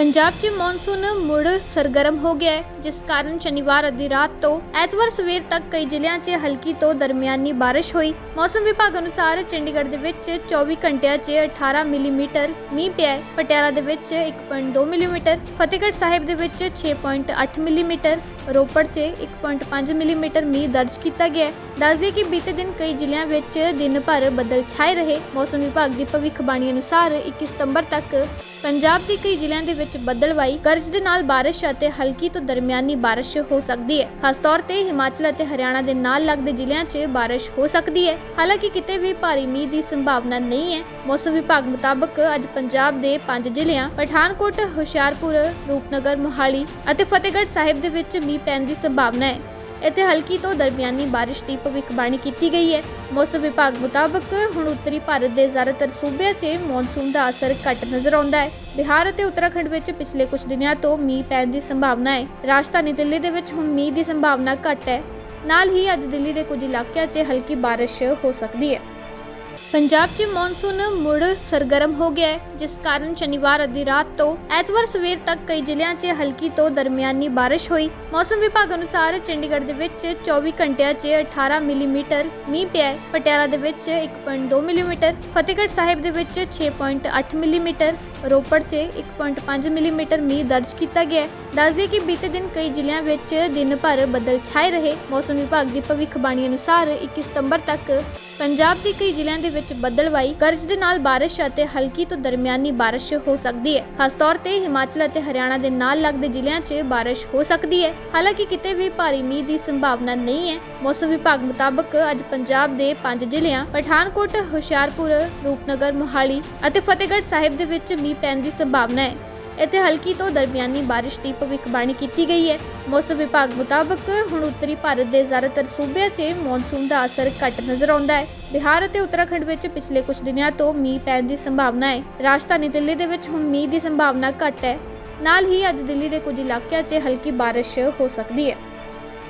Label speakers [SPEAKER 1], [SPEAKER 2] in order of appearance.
[SPEAKER 1] ਪੰਜਾਬ 'ਚ ਮੌਨਸੂਨ ਮੁੜ ਸਰਗਰਮ ਹੋ ਗਿਆ ਹੈ, ਜਿਸ ਕਾਰਨ ਸ਼ਨੀਵਾਰ ਅੱਧੀ ਰਾਤ ਤੋਂ ਐਤਵਾਰ ਸਵੇਰ ਤੱਕ ਕਈ ਜ਼ਿਲ੍ਹਿਆਂ 'ਚ ਹਲਕੀ ਤੋਂ ਦਰਮਿਆਨੀ ਬਾਰਿਸ਼ ਹੋਈ। ਮੌਸਮ ਵਿਭਾਗ ਅਨੁਸਾਰ ਚੰਡੀਗੜ੍ਹ ਦੇ ਵਿੱਚ 24 ਘੰਟਿਆਂ 'ਚ 18 ਮਿਲੀਮੀਟਰ ਮੀਂਹ ਪਿਆ ਹੈ, ਪਟਿਆਲਾ ਦੇ ਵਿੱਚ 1.2 ਮਿਲੀਮੀਟਰ, ਫਤਿਹਗੜ੍ਹ ਸਾਹਿਬ ਦੇ ਵਿੱਚ 6.8 ਮਿਲੀਮੀਟਰ, ਰੋਪੜ 'ਚ 1.5 ਮਿਲੀਮੀਟਰ ਮੀਂਹ ਦਰਜ ਕੀਤਾ ਗਿਆ ਹੈ। ਦੱਸਦੇ ਕਿ ਬੀਤੇ ਦਿਨ ਕਈ ਜ਼ਿਲ੍ਹਿਆਂ ਵਿੱਚ ਦਿਨ ਭਰ ਬੱਦਲ ਛਾਏ ਰਹੇ। ਮੌਸਮ ਵਿਭਾਗ ਦੀ ਭਵਿੱਖਬਾਣੀ ਅਨੁਸਾਰ 21 ਸਤੰਬਰ ਤੱਕ ਪੰਜਾਬ ਦੇ ਕਈ ਜ਼ਿਲ੍ਹਿਆਂ ਦੇ ਵਿੱਚ ਬੱਦਲਵਾਈ, ਗਰਜ ਦੇ ਨਾਲ ਬਾਰਿਸ਼ ਅਤੇ ਹਲਕੀ ਤੋਂ ਦਰਮਿਆਨੀ ਬਾਰਿਸ਼ ਹੋ ਸਕਦੀ ਹੈ। ਖਾਸ ਤੌਰ ਤੇ ਹਿਮਾਚਲ ਅਤੇ ਹਰਿਆਣਾ ਦੇ ਨਾਲ ਲੱਗਦੇ ਜ਼ਿਲ੍ਹਿਆਂ 'ਚ ਬਾਰਿਸ਼ ਹੋ ਸਕਦੀ ਹੈ। ਹਾਲਾਂਕਿ ਕਿਤੇ ਵੀ ਭਾਰੀ ਮੀਂਹ ਦੀ ਸੰਭਾਵਨਾ ਨਹੀਂ ਹੈ। ਮੌਸਮ ਵਿਭਾਗ ਮੁਤਾਬਕ ਅੱਜ ਪੰਜਾਬ ਦੇ ਪੰਜ ਜ਼ਿਲ੍ਹਿਆਂ ਪਠਾਨਕੋਟ, ਹੁਸ਼ਿਆਰਪੁਰ, ਰੂਪਨਗਰ, ਮੋਹਾਲੀ ਅਤੇ ਫਤਿਹਗੜ੍ਹ ਸਾਹਿਬ ਦੇ ਵਿੱਚ ਮੀਂਹ ਪੈਣ ਦੀ ਸੰਭਾਵਨਾ ਹੈ। ਇੱਥੇ ਹਲਕੀ ਤੋਂ ਦਰਮਿਆਨੀ ਬਾਰਿਸ਼ ਦੀ ਭਵਿੱਖਬਾਣੀ ਕੀਤੀ ਗਈ ਹੈ। ਮੌਸਮ ਵਿਭਾਗ ਮੁਤਾਬਕ ਹੁਣ ਉੱਤਰੀ ਭਾਰਤ ਦੇ ਜ਼ਿਆਦਾਤਰ ਸੂਬਿਆਂ 'ਚ ਮੌਨਸੂਨ ਦਾ ਅਸਰ ਘੱਟ ਨਜ਼ਰ ਆਉਂਦਾ ਹੈ। ਬਿਹਾਰ ਅਤੇ ਉੱਤਰਾਖੰਡ ਵਿੱਚ ਪਿਛਲੇ ਕੁਝ ਦਿਨਾਂ ਤੋਂ ਮੀਂਹ ਪੈਣ ਦੀ ਸੰਭਾਵਨਾ ਹੈ। ਰਾਜਧਾਨੀ ਦਿੱਲੀ ਦੇ ਵਿੱਚ ਹੁਣ ਮੀਂਹ ਦੀ ਸੰਭਾਵਨਾ ਘੱਟ ਹੈ। ਨਾਲ ਹੀ ਅੱਜ ਦਿੱਲੀ ਦੇ ਕੁਝ ਇਲਾਕਿਆਂ 'ਚ ਹਲਕੀ ਬਾਰਿਸ਼ ਹੋ ਸਕਦੀ ਹੈ। ਪੰਜਾਬ 'ਚ ਮੌਨਸੂਨ ਮੁੜ ਸਰਗਰਮ ਹੋ ਗਿਆ ਹੈ, ਜਿਸ ਕਾਰਨ ਸ਼ਨੀਵਾਰ ਅੱਧੀ ਰਾਤ ਤੋਂ ਐਤਵਾਰ ਸਵੇਰ ਤੱਕ ਕਈ ਜ਼ਿਲ੍ਹਿਆਂ 'ਚ ਹਲਕੀ ਤੋਂ ਦਰਮਿਆਨੀ ਬਾਰਿਸ਼ ਹੋਈ। ਮੌਸਮ ਵਿਭਾਗ ਅਨੁਸਾਰ ਚੰਡੀਗੜ੍ਹ ਦੇ ਵਿੱਚ 24 ਘੰਟਿਆਂ 'ਚ 18 ਮਿਲੀਮੀਟਰ ਮੀਂਹ ਪਿਆ ਹੈ, ਪਟਿਆਲਾ ਦੇ ਵਿੱਚ 1.2 ਮਿਲੀਮੀਟਰ, ਫਤਿਹਗੜ੍ਹ ਸਾਹਿਬ ਦੇ ਵਿੱਚ 6.8 ਮਿਲੀਮੀਟਰ, ਰੋਪੜ 'ਚ 1.5 ਮਿਲੀਮੀਟਰ ਮੀਂਹ ਦਰਜ ਕੀਤਾ ਗਿਆ ਹੈ। ਦੱਸਦੇ ਕਿ ਬੀਤੇ ਦਿਨ ਕਈ ਜ਼ਿਲ੍ਹਿਆਂ ਵਿੱਚ ਦਿਨ ਭਰ ਬੱਦਲ ਛਾਏ ਰਹੇ। ਮੌਸਮ ਵਿਭਾਗ ਦੀ ਭਵਿੱਖਬਾਣੀ ਅਨੁਸਾਰ 21 ਸਤੰਬਰ ਤੱਕ ਪੰਜਾਬ ਦੇ ਕਈ ਜ਼ਿਲ੍ਹਿਆਂ ਦੇ ਵਿੱਚ ਬੱਦਲਵਾਈ, ਗਰਜ ਦੇ ਨਾਲ ਬਾਰਿਸ਼ ਅਤੇ ਹਲਕੀ ਤੋਂ ਦਰਮਿਆਨੀ ਬਾਰਿਸ਼ ਹੋ ਸਕਦੀ ਹੈ। ਖਾਸ ਤੌਰ ਤੇ ਹਿਮਾਚਲ ਅਤੇ ਹਰਿਆਣਾ ਦੇ ਨਾਲ ਲੱਗਦੇ ਜ਼ਿਲ੍ਹਿਆਂ 'ਚ ਬਾਰਿਸ਼ ਹੋ ਸਕਦੀ ਹੈ। ਹਾਲਾਂਕਿ ਕਿਤੇ ਵੀ ਭਾਰੀ ਮੀਂਹ ਦੀ ਸੰਭਾਵਨਾ ਨਹੀਂ ਹੈ। ਮੌਸਮ ਵਿਭਾਗ ਮੁਤਾਬਕ ਅੱਜ ਪੰਜਾਬ ਦੇ ਪੰਜ ਜ਼ਿਲ੍ਹਿਆਂ ਪਠਾਨਕੋਟ, ਹੁਸ਼ਿਆਰਪੁਰ, ਰੂਪਨਗਰ, ਮੋਹਾਲੀ ਅਤੇ ਫਤਿਹਗੜ੍ਹ ਸਾਹਿਬ ਦੇ ਵਿੱਚ ਮੀਂਹ ਪੈਣ ਦੀ ਸੰਭਾਵਨਾ ਹੈ। ਇੱਥੇ ਹਲਕੀ ਤੋਂ ਦਰਮਿਆਨੀ ਬਾਰਿਸ਼ ਦੀ ਭਵਿੱਖਬਾਣੀ ਕੀਤੀ ਗਈ ਹੈ। ਮੌਸਮ ਵਿਭਾਗ ਮੁਤਾਬਕ ਹੁਣ ਉੱਤਰੀ ਭਾਰਤ ਦੇ ਜ਼ਿਆਦਾਤਰ ਸੂਬਿਆਂ 'ਚ ਮੌਨਸੂਨ ਦਾ ਅਸਰ ਘੱਟ ਨਜ਼ਰ ਆਉਂਦਾ ਹੈ। ਬਿਹਾਰ ਅਤੇ ਉੱਤਰਾਖੰਡ ਵਿੱਚ ਪਿਛਲੇ ਕੁਝ ਦਿਨਾਂ ਤੋਂ ਮੀਂਹ ਪੈਣ ਦੀ ਸੰਭਾਵਨਾ ਹੈ। ਰਾਜਧਾਨੀ ਦਿੱਲੀ ਦੇ ਵਿੱਚ ਹੁਣ ਮੀਂਹ ਦੀ ਸੰਭਾਵਨਾ ਘੱਟ ਹੈ। ਨਾਲ ਹੀ ਅੱਜ ਦਿੱਲੀ ਦੇ ਕੁਝ ਇਲਾਕਿਆਂ 'ਚ ਹਲਕੀ ਬਾਰਿਸ਼ ਹੋ ਸਕਦੀ ਹੈ।